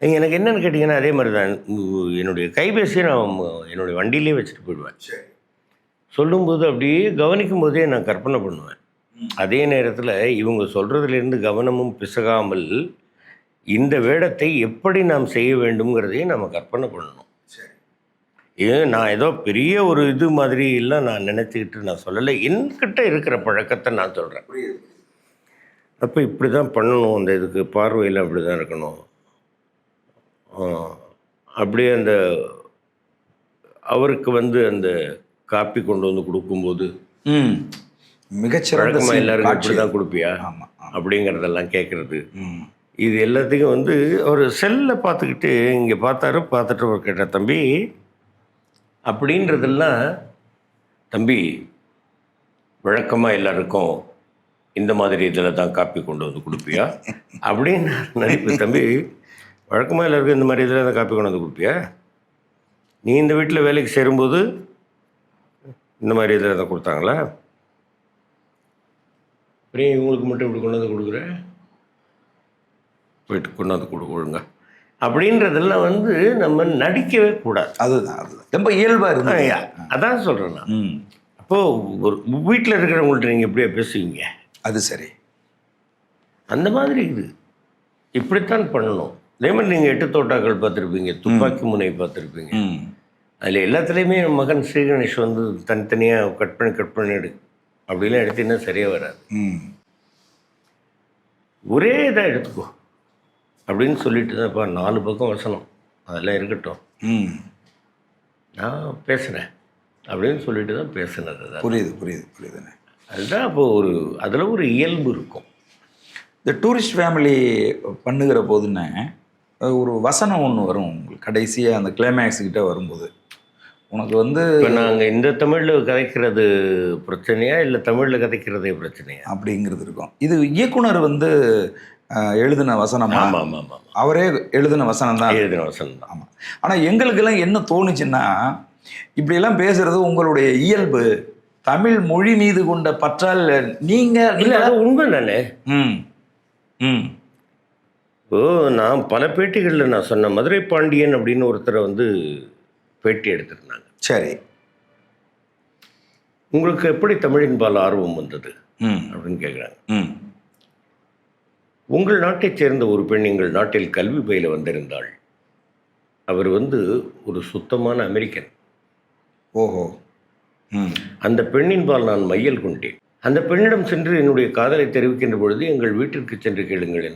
எனக்கு என்னன்னு கேட்டிங்கன்னா அதே மாதிரி தான் என்னுடைய கைபேசியை நான் என்னுடைய வண்டியிலே வச்சுட்டு போயிடுவேன். சொல்லும்போது அப்படியே கவனிக்கும் போதே நான் கற்பனை பண்ணுவேன். அதே நேரத்தில் இவங்க சொல்கிறதுலேருந்து கவனமும் பிசகாமல் இந்த வேடத்தை எப்படி நாம் செய்ய வேண்டும்ங்கிறதையும் நம்ம கற்பனை பண்ணணும். சரி. ஏன் நான் ஏதோ பெரிய ஒரு இது மாதிரி எல்லாம் நான் நினச்சிக்கிட்டு நான் சொல்லலை. என்கிட்ட இருக்கிற பழக்கத்தை நான் சொல்கிறேன் அப்போ இப்படி தான் பண்ணணும். அந்த இதுக்கு பார்வையில் அப்படி தான் இருக்கணும். அப்படியே அந்த அவருக்கு வந்து அந்த காப்பி கொண்டு வந்து கொடுக்கும்போது ம். மிகச்சிறந்த எல்லாருக்கும் இப்படி தான் கொடுப்பியா? அப்படிங்கிறதெல்லாம் கேட்குறது இது எல்லாத்துக்கும் வந்து ஒரு செல்லை பார்த்துக்கிட்டு இங்கே பார்த்தாரு பார்த்துட்டு அவர் கேட்ட தம்பி அப்படின்றதெல்லாம் தம்பி வழக்கமாக எல்லாருக்கும் இந்த மாதிரி இதில் தான் காப்பி கொண்டு வந்து கொடுப்பியா? அப்படின்னு நடிப்பு தம்பி வழக்கமாக எல்லாருக்கும் இந்த மாதிரி இதில் தான் காப்பி கொண்டு வந்து கொடுப்பியா? நீ இந்த வீட்டில் வேலைக்கு சேரும்போது இந்த மாதிரி இதில் தான் கொடுத்தாங்களா? அப்புறம் இவங்களுக்கு மட்டும் இப்படி கொண்டு வந்து கொடுக்குற? போயிட்டு கொண்டு வந்து கொடு ஒழுங்கா அப்படின்றதெல்லாம் வந்து நம்ம நடிக்கவே கூடாது. அதுதான் அதுதான். ரொம்ப இயல்பாக இருந்தது. அதான் சொல்கிறேன் நான். ம். அப்போது ஒரு வீட்டில் இருக்கிறவங்கள்ட்ட நீங்கள் எப்படியா பேசுவீங்க? அது சரி. அந்த மாதிரி இது. இப்படித்தான் பண்ணணும். அதே மாதிரி நீங்கள் எட்டு தோட்டாக்கள் பார்த்துருப்பீங்க துப்பாக்கி முனை பார்த்துருப்பீங்க. அதில் எல்லாத்துலேயுமே என் மகன் ஸ்ரீகணேஷ் வந்து தனித்தனியாக கட் பண்ணி கட் பண்ணி எடு அப்படிலாம் எடுத்தீங்கன்னா சரியாக வராது. ஒரே இதாக எடுத்துக்கோ அப்படின்னு சொல்லிட்டு தான்ப்பா நாலு பக்கம் வசனம். அதெல்லாம் இருக்கட்டும். நான் பேசுகிறேன் அப்படின்னு சொல்லிட்டு தான் பேசுனது புரியுது புரியுது புரியுதுண்ணே அதுதான் அப்போ ஒரு அதில் ஒரு இயல்பு இருக்கும். இந்த டூரிஸ்ட் ஃபேமிலி பண்ணுகிற போதுன்னு ஒரு வசனம் ஒன்று வரும் உங்களுக்கு. கடைசியாக அந்த கிளைமேக்ஸ் கிட்ட வரும்போது. உனக்கு வந்து இப்போ நாங்கள் இந்த தமிழில் கதைக்கிறது பிரச்சனையா இல்லை தமிழில் கதைக்கிறதே பிரச்சனையா? அப்படிங்கிறது இருக்கும். இது இயக்குனர் வந்து எழுதின வசனமா? ஆமாம் ஆமாம் ஆமாம் அவரே எழுதின வசனம் தான். எழுதின வசனம் தான். ஆமாம் ஆனால் எங்களுக்கெல்லாம் என்ன தோணுச்சுன்னா இப்படியெல்லாம் பேசுறது உங்களுடைய இயல்பு. தமிழ் மொழி மீது கொண்ட பற்றால் நீங்கள் இல்லை உண்மை தானே ம் ம். இப்போ நான் பல பேட்டிகளில் நான் சொன்ன மதுரை பாண்டியன் அப்படின்னு ஒருத்தரை வந்து பேட்டி எடுத்திருந்தாங்க. சரி. உங்களுக்கு எப்படி தமிழின் பால் ஆர்வம் வந்தது? அப்படின்னு கேட்குறாங்க ம். உங்கள் நாட்டைச் சேர்ந்த ஒரு பெண் எங்கள் நாட்டில் கல்வி பயில வந்திருந்தாள். அவர் வந்து ஒரு சுத்தமான அமெரிக்கன். ஓஹோ. அந்த பெண்ணின் பால் நான் மையல் கொண்டேன். அந்த பெண்ணிடம் சென்று என்னுடைய காதலை தெரிவிக்கின்ற பொழுது எங்கள் வீட்டிற்கு சென்று கேளுங்கள் என்ன